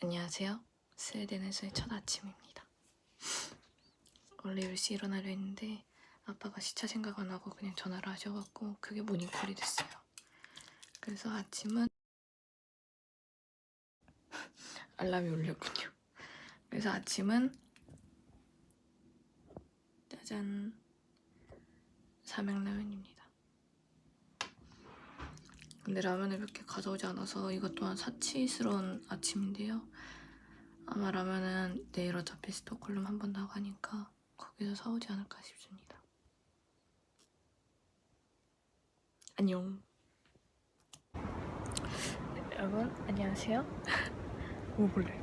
안녕하세요. 스웨덴에서의 첫 아침입니다. 원래 10시 일어나려 했는데 아빠가 시차 생각 안 하고 그냥 전화를 하셔갖고 그게 모닝콜이 됐어요. 그래서 아침은 알람이 울렸군요. 그래서 아침은 짜잔 삼양라면입니다. 근데 라면을 몇 개 가져오지 않아서 이것 또한 사치스러운 아침인데요. 아마 라면은 내일 어차피 스톡홀름 한 번 나가니까 거기서 사오지 않을까 싶습니다. 안녕. 네, 여러분 안녕하세요. 뭐 볼래?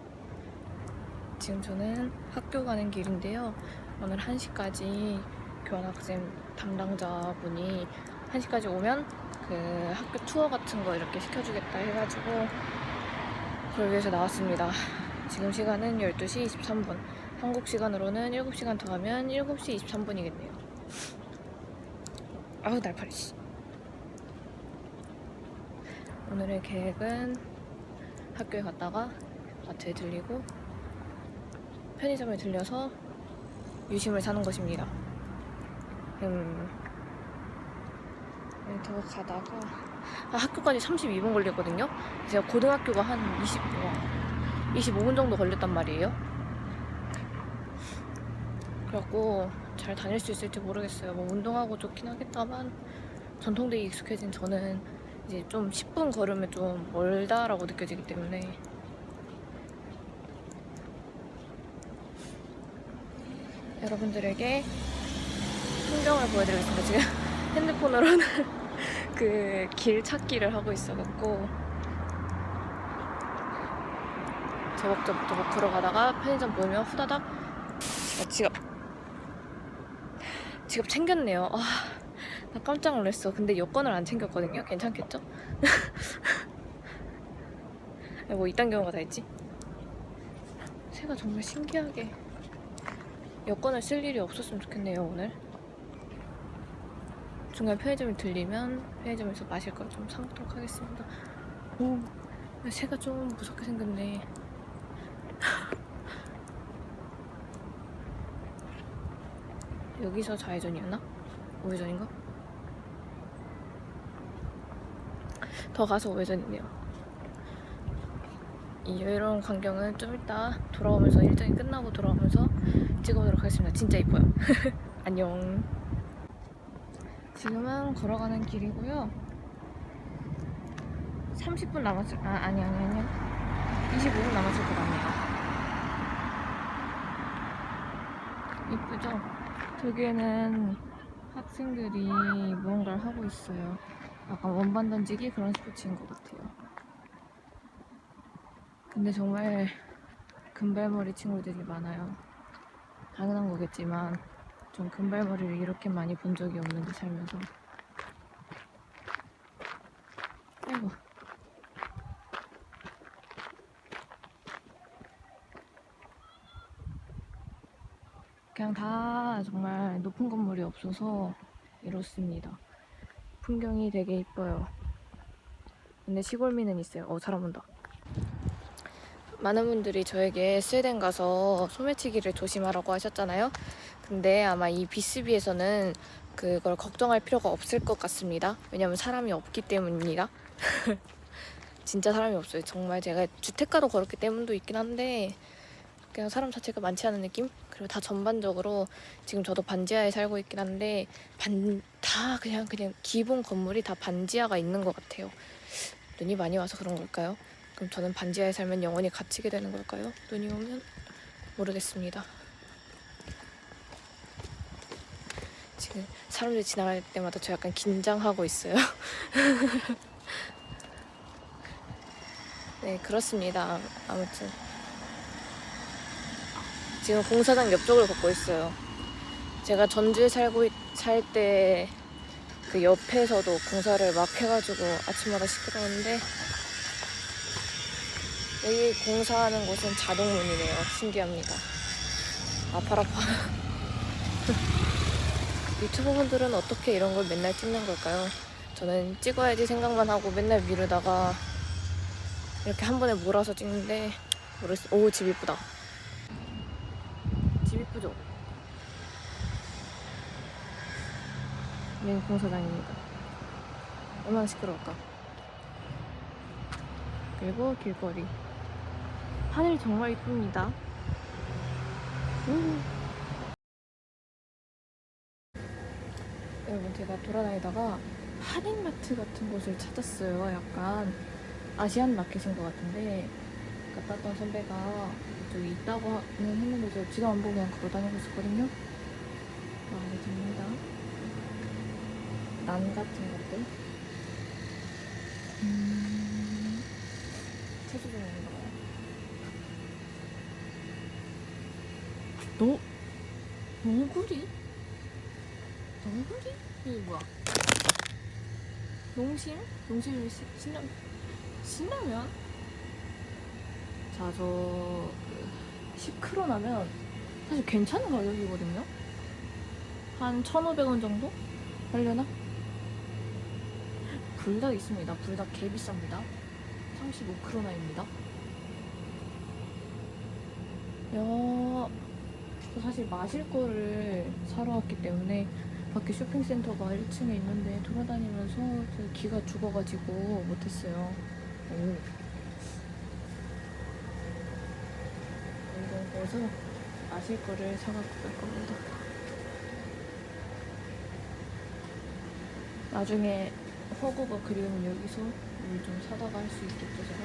지금 저는 학교 가는 길인데요. 오늘 1시까지 교환학생 담당자분이 1시까지 오면 그 학교 투어 같은 거 이렇게 시켜주겠다 해가지고 그걸 위해서 나왔습니다. 지금 시간은 12시 23분. 한국 시간으로는 7시간 더 가면 7시 23분이겠네요. 아우 날파리 씨. 오늘의 계획은 학교에 갔다가 마트에 들리고 편의점에 들려서 유심을 사는 것입니다. 음, 네, 더 가다가 아, 학교까지 32분 걸리거든요. 제가 고등학교가 한 20분, 25분 정도 걸렸단 말이에요. 그래갖고 잘 다닐 수 있을지 모르겠어요. 뭐 운동하고 좋긴 하겠다만 전통되게 익숙해진 저는 이제 좀 10분 걸으면 좀 멀다라고 느껴지기 때문에 여러분들에게 풍경을 보여드리겠습니다. 지금 핸드폰으로는 그 길 찾기를 하고 있어갖고 저벅저벅 저벅 걸어가다가 편의점 보면 후다닥 아, 지갑 지갑 챙겼네요. 아, 나 깜짝 놀랐어. 근데 여권을 안 챙겼거든요. 괜찮겠죠? 뭐 이딴 경우가 다 있지? 새가 정말 신기하게 여권을 쓸 일이 없었으면 좋겠네요 오늘. 중간 편의점에 들리면 편의점에서 마실 걸 좀 사먹도록 하겠습니다. 오, 새가 좀 무섭게 생겼네. 여기서 좌회전이었나? 우회전인가? 더 가서 우회전이네요. 이 여유로운 광경은 좀 이따 돌아오면서 일정이 끝나고 돌아오면서 찍어보도록 하겠습니다. 진짜 이뻐요. 안녕. 지금은 걸어가는 길이고요. 30분 남았을 아 아니 아니 아니 25분 남았을 것 같네요. 이쁘죠? 저기에는 학생들이 무언가를 하고 있어요. 약간 원반 던지기 그런 스포츠인 것 같아요. 근데 정말 금발머리 친구들이 많아요. 당연한 거겠지만 좀 금발머리를 이렇게 많이 본 적이 없는데 살면서. 아이고. 그냥 다 정말 높은 건물이 없어서 이렇습니다. 풍경이 되게 이뻐요. 근데 시골미는 있어요. 어 사람 온다. 많은 분들이 저에게 스웨덴 가서 소매치기를 조심하라고 하셨잖아요 근데 아마 이 비스비에서는 그걸 걱정할 필요가 없을 것 같습니다. 왜냐면 사람이 없기 때문입니다. 진짜 사람이 없어요. 정말 제가 주택가로 걸었기 때문도 있긴 한데 그냥 사람 자체가 많지 않은 느낌? 그리고 다 전반적으로 지금 저도 반지하에 살고 있긴 한데 반 다 그냥 그냥 기본 건물이 다 반지하가 있는 것 같아요. 눈이 많이 와서 그런 걸까요? 그럼 저는 반지하에 살면 영원히 갇히게 되는 걸까요? 눈이 오면 모르겠습니다. 지금 사람들이 지나갈 때마다 저 약간 긴장하고 있어요. 네, 그렇습니다. 아무튼 지금 공사장 옆쪽을 걷고 있어요. 제가 전주에 살고 살 때 그 옆에서도 공사를 막 해가지고 아침마다 시끄러웠는데 여기 공사하는 곳은 자동문이네요. 신기합니다. 아팔 아파. 유튜버분들은 어떻게 이런 걸 맨날 찍는 걸까요? 저는 찍어야지 생각만 하고 맨날 미루다가 이렇게 한 번에 몰아서 찍는데 모르겠어. 오, 집 이쁘다. 집 이쁘죠? 여기 공사장입니다. 얼마나 시끄러울까? 그리고 길거리. 하늘이 정말 이쁩니다. 음. 여러분 제가 돌아다니다가 한인마트 같은 곳을 찾았어요. 약간 아시안 마켓인 것 같은데 갔다 왔던 선배가 저기 있다고 하는 했는데 제가 지도 안 보고 그냥 걸어 다니고 있었거든요. 마음에 듭니다. 난 같은 것들. 음, 채소 좀 있는 거요 너, 너구리? 이게 뭐야? 농심? 농심 시- 신라면? 신라면? 자, 저 10kg 나면 사실 괜찮은 가격이거든요? 한 1,500원 정도? 하려나? 불닭 있습니다. 불닭 개 비쌉니다. 35kg나입니다. 야, 저 사실 마실 거를 사러 왔기 때문에 밖에 쇼핑센터가 1층에 있는데 돌아다니면서 저 기가 죽어가지고 못했어요. 오. 이런 거서 마실 거를 사갖고 갈 겁니다. 나중에 허구가 그리우면 여기서 물 좀 사다가 할 수 있겠죠, 제가?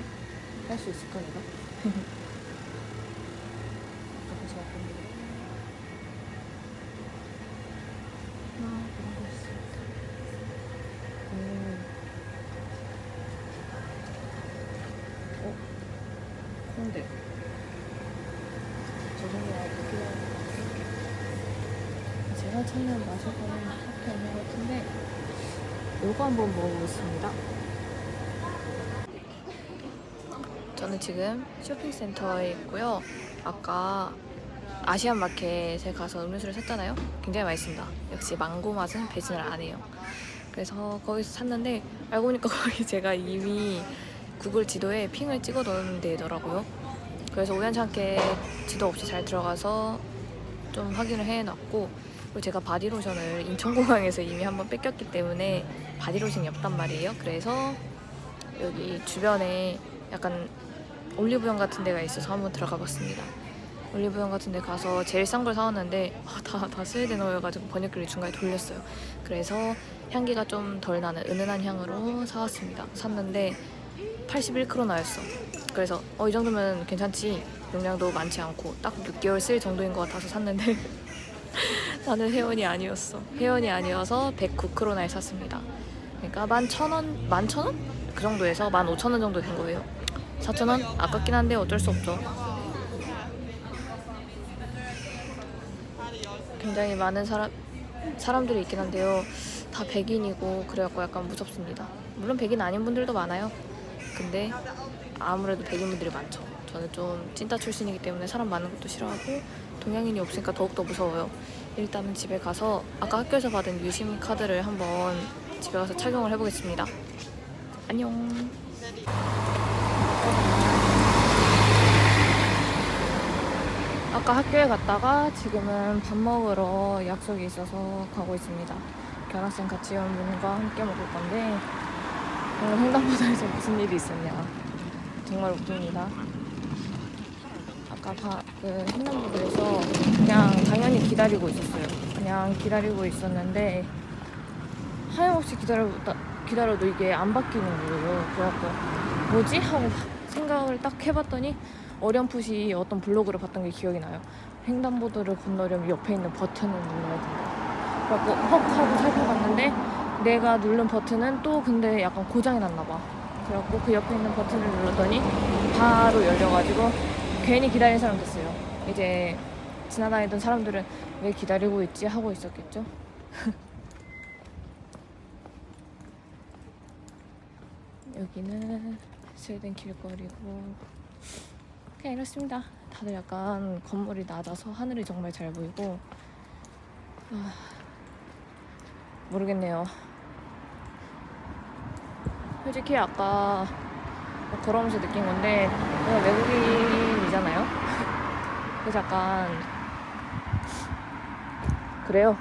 할 수 있을까, 내가? 어떻게 제가 봅니다. 아, 그런 거 있습니다. 오. 어? 콩대. 죄송해요. 그냥 마실 거는 밖에 없는 것 같은데 요거 한번 먹어보겠습니다. 저는 지금 쇼핑센터에 있고요. 아까 아시안 마켓에 가서 음료수를 샀잖아요. 굉장히 맛있습니다. 역시 망고 맛은 배신을 안 해요. 그래서 거기서 샀는데 알고 보니까 거기 제가 이미 구글 지도에 핑을 찍어 놓은 데더라고요. 그래서 우연찮게 지도 없이 잘 들어가서 좀 확인을 해놨고 제가 바디로션을 인천공항에서 이미 한번 뺏겼기 때문에 바디로션이 없단 말이에요. 그래서 여기 주변에 약간 올리브영 같은 데가 있어서 한번 들어가 봤습니다. 올리브영 같은 데 가서 제일 싼 걸 사왔는데 아, 다, 다 스웨덴어여가지고 번역기를 중간에 돌렸어요. 그래서 향기가 좀 덜 나는 은은한 향으로 사왔습니다. 샀는데 81크로 나였어. 그래서 어, 이 정도면 괜찮지. 용량도 많지 않고 딱 6개월 쓸 정도인 것 같아서 샀는데 나는 회원이 아니었어. 회원이 아니어서 109크로나에 샀습니다. 그러니까 11,000원, 11,000원? 그 정도에서 15,000원 정도 된 거예요. 4,000원? 아깝긴 한데 어쩔 수 없죠. 굉장히 많은 사람, 사람들이 있긴 한데요. 다 백인이고 그래갖고 약간 무섭습니다. 물론 백인 아닌 분들도 많아요. 근데 아무래도 백인 분들이 많죠. 저는 좀 찐따 출신이기 때문에 사람 많은 것도 싫어하고 동양인이 없으니까 더욱더 무서워요. 일단은 집에 가서 아까 학교에서 받은 유심 카드를 한번 집에 가서 착용을 해보겠습니다. 안녕. 아까 학교에 갔다가 지금은 밥 먹으러 약속이 있어서 가고 있습니다. 견학생 같이 온 분과 함께 먹을 건데 오늘 횡단보도에서 무슨 일이 있었냐 정말 웃깁니다. 아까 바, 그 횡단보도에서 그냥 당연히 기다리고 있었어요. 그냥 기다리고 있었는데 하염없이 기다려다, 기다려도 이게 안 바뀌는 거예요. 그래갖고 뭐지 하고 생각을 딱 해봤더니 어렴풋이 어떤 블로그를 봤던 게 기억이 나요. 횡단보도를 건너려면 옆에 있는 버튼을 눌러야 된다. 그래갖고 헉 하고 살펴봤는데 내가 누른 버튼은 또 근데 약간 고장이 났나 봐. 그래갖고 그 옆에 있는 버튼을 눌렀더니 바로 열려가지고 괜히 기다리는 사람 됐어요. 이제 지나다니던 사람들은 왜 기다리고 있지 하고 있었겠죠. 여기는 스웨덴 길거리고 그냥 이렇습니다. 다들 약간 건물이 낮아서 하늘이 정말 잘 보이고 아, 모르겠네요. 솔직히 아까 뭐 걸어오면서 느낀 건데 내가 외국인 그래서 약간 그래요.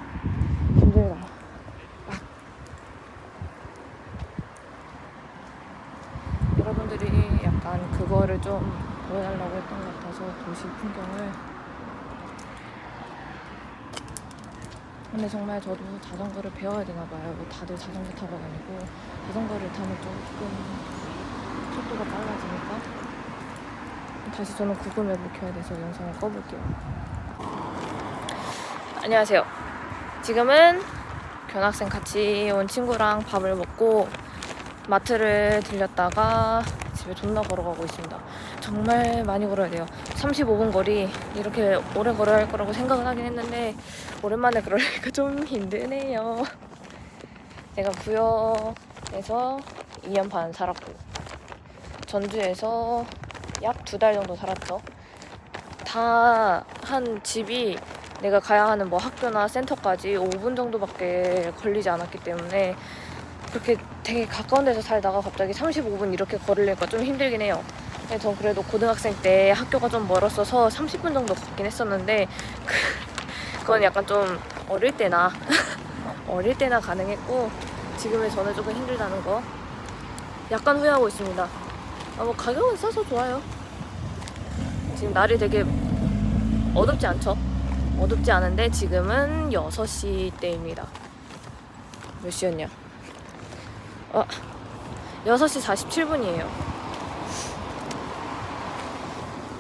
힘들다. 아. 여러분들이 약간 그거를 좀 보여달라고 했던 것 같아서 도시 풍경을 근데 정말 저도 자전거를 배워야 되나 봐요. 뭐 다들 자전거 타고 다니고 자전거를 타면 조금 속도가 빨라지니까 다시 저는 구글 맵을 켜야 돼서 영상을 꺼볼게요. 안녕하세요. 지금은 교환학생 같이 온 친구랑 밥을 먹고 마트를 들렸다가 집에 존나 걸어가고 있습니다. 정말 많이 걸어야 돼요. 35분 거리 이렇게 오래 걸어야 할 거라고 생각은 하긴 했는데 오랜만에 그러니까 좀 힘드네요. 제가 부여에서 2년 반 살았고 전주에서 약 두 달 정도 살았죠. 다 한 집이 내가 가야 하는 뭐 학교나 센터까지 5분 정도밖에 걸리지 않았기 때문에 그렇게 되게 가까운 데서 살다가 갑자기 35분 이렇게 걸으니까 좀 힘들긴 해요. 근데 전 그래도 고등학생 때 학교가 좀 멀었어서 30분 정도 걷긴 했었는데 그, 그건 약간 좀 어릴 때나 어릴 때나 가능했고 지금의 저는 조금 힘들다는 거 약간 후회하고 있습니다. 아, 뭐 가격은 싸서 좋아요. 지금 날이 되게 어둡지 않죠? 어둡지 않은데 지금은 6시 때입니다. 몇 시였냐? 아, 6시 47분이에요.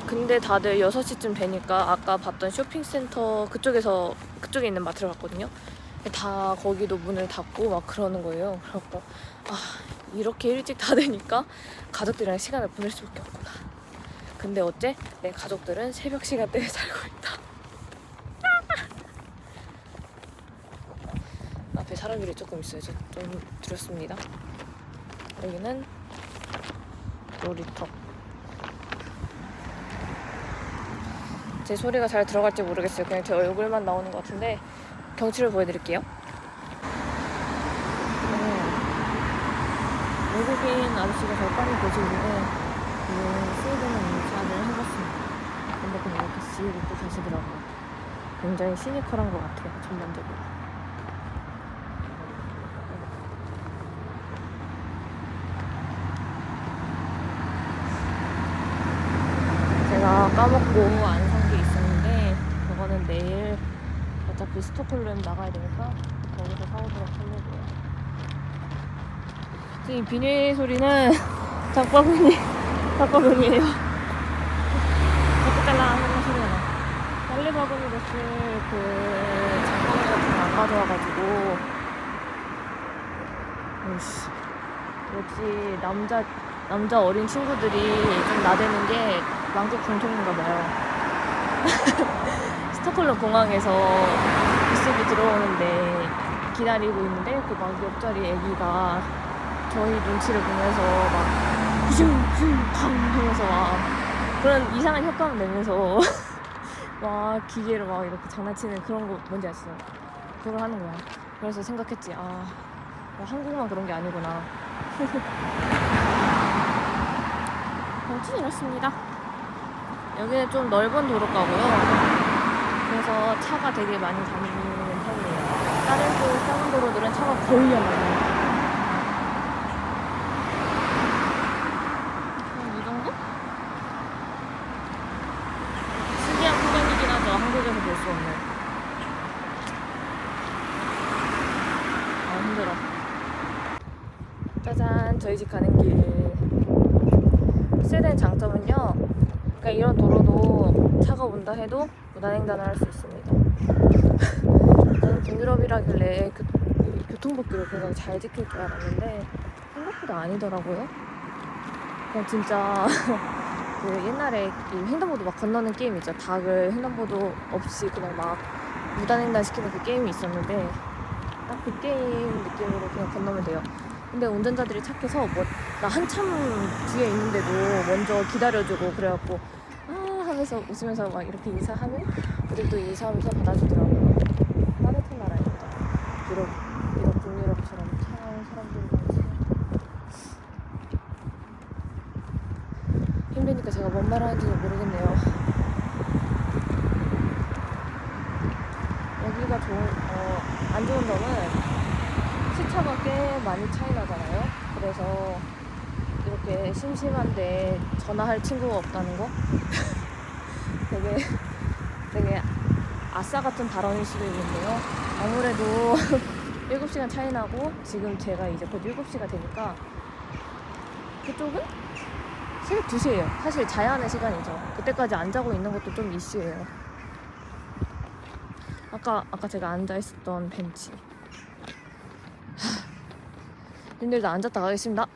근데 다들 6시쯤 되니까 아까 봤던 쇼핑센터 그쪽에서 그쪽에 있는 마트를 갔거든요. 다 거기도 문을 닫고 막 그러는 거예요. 그래갖고 아 이렇게 일찍 닫으니까 가족들이랑 시간을 보낼 수밖에 없구나. 근데 어째 내 가족들은 새벽 시간대에 살고 있다. 앞에 사람들이 조금 있어요. 저좀 두렵습니다. 여기는 놀이터. 제 소리가 잘 들어갈지 모르겠어요. 그냥 제 얼굴만 나오는 것 같은데 경치를 보여드릴게요. 네. 외국인 아저씨가 저 빨리 보시는데 그 스웨덴은 인사를 해봤습니다. 근데 그냥 이렇게 씩 웃고 가시더라고요. 굉장히 시니컬한 것 같아요. 전반적으로. 제가 까먹고 안 산 게 있었는데 그거는 내일 어차피 스톡홀름 나가야 되니까 거기서 사오도록 하려고요. 지금 비닐 소리는 장바구니 장바구니예요. 어떡할라 하는 소리가 나. 빨래 바구니로 쓸그 장바구니 같은 거안 가져와가지고 오씨 역시 남자 남자 어린 친구들이 좀 나대는 게 만국 공통인가 봐요. 스톡홀름 공항에서 빗속이 들어오는데 기다리고 있는데 그 막 옆자리 애기가 저희 눈치를 보면서 막 슝슝쾅 하면서 막 그런 이상한 효과음 내면서 막 기계로 막 이렇게 장난치는 그런 거 뭔지 아시죠? 그걸 하는 거야. 그래서 생각했지. 아, 뭐 한국만 그런 게 아니구나. 아무튼 이렇습니다. 여기는 좀 넓은 도로가고요. 그래서 차가 되게 많이 다니는 편이에요. 다른 도, 다른 도로들은 차가 거의 안 다녀요. 한이 정도? 신기한 풍경이긴 하죠. 한국에서 볼 수 없는. 아, 힘들어. 짜잔, 저희 집 가는 길. 스웨덴 장점은요. 그러니까 이런 도로도 차가 온다 해도 무단횡단을 할 수 있습니다. 저는 동유럽이라길래 교, 이 교통법규를 굉장히 잘 지킬 줄 알았는데 생각보다 아니더라고요. 그냥 진짜 그 옛날에 그 횡단보도 막 건너는 게임 있죠. 닭을 횡단보도 없이 그냥 막 무단횡단 시키는 그 게임이 있었는데 딱 그 게임 느낌으로 그냥 건너면 돼요. 근데 운전자들이 착해서 뭐 나 한참 뒤에 있는데도 먼저 기다려주고 그래갖고 아 하면서 웃으면서 막 이렇게 인사하면 우리도 인사하면서 받아주더라고요. 따뜻한 나라입니다. 유럽, 유럽 북유럽처럼 참 사람들이 많지. 힘드니까 제가 뭔 말하는지 모르겠네요. 좋은 어, 안 좋은 점은 시차가 꽤 많이 차이 나잖아요. 그래서 이렇게 심심한데 전화할 친구가 없다는 거 되게 되게 아싸 같은 발언일 수도 있는데요. 아무래도 7시간 차이 나고 지금 제가 이제 곧 7시가 되니까 그쪽은 새벽 2시예요. 사실 자야 하는 시간이죠. 그때까지 안 자고 있는 것도 좀 이슈예요. 아까 아까 제가 앉아 있었던 벤치. 하, 님들 나 앉았다 가겠습니다.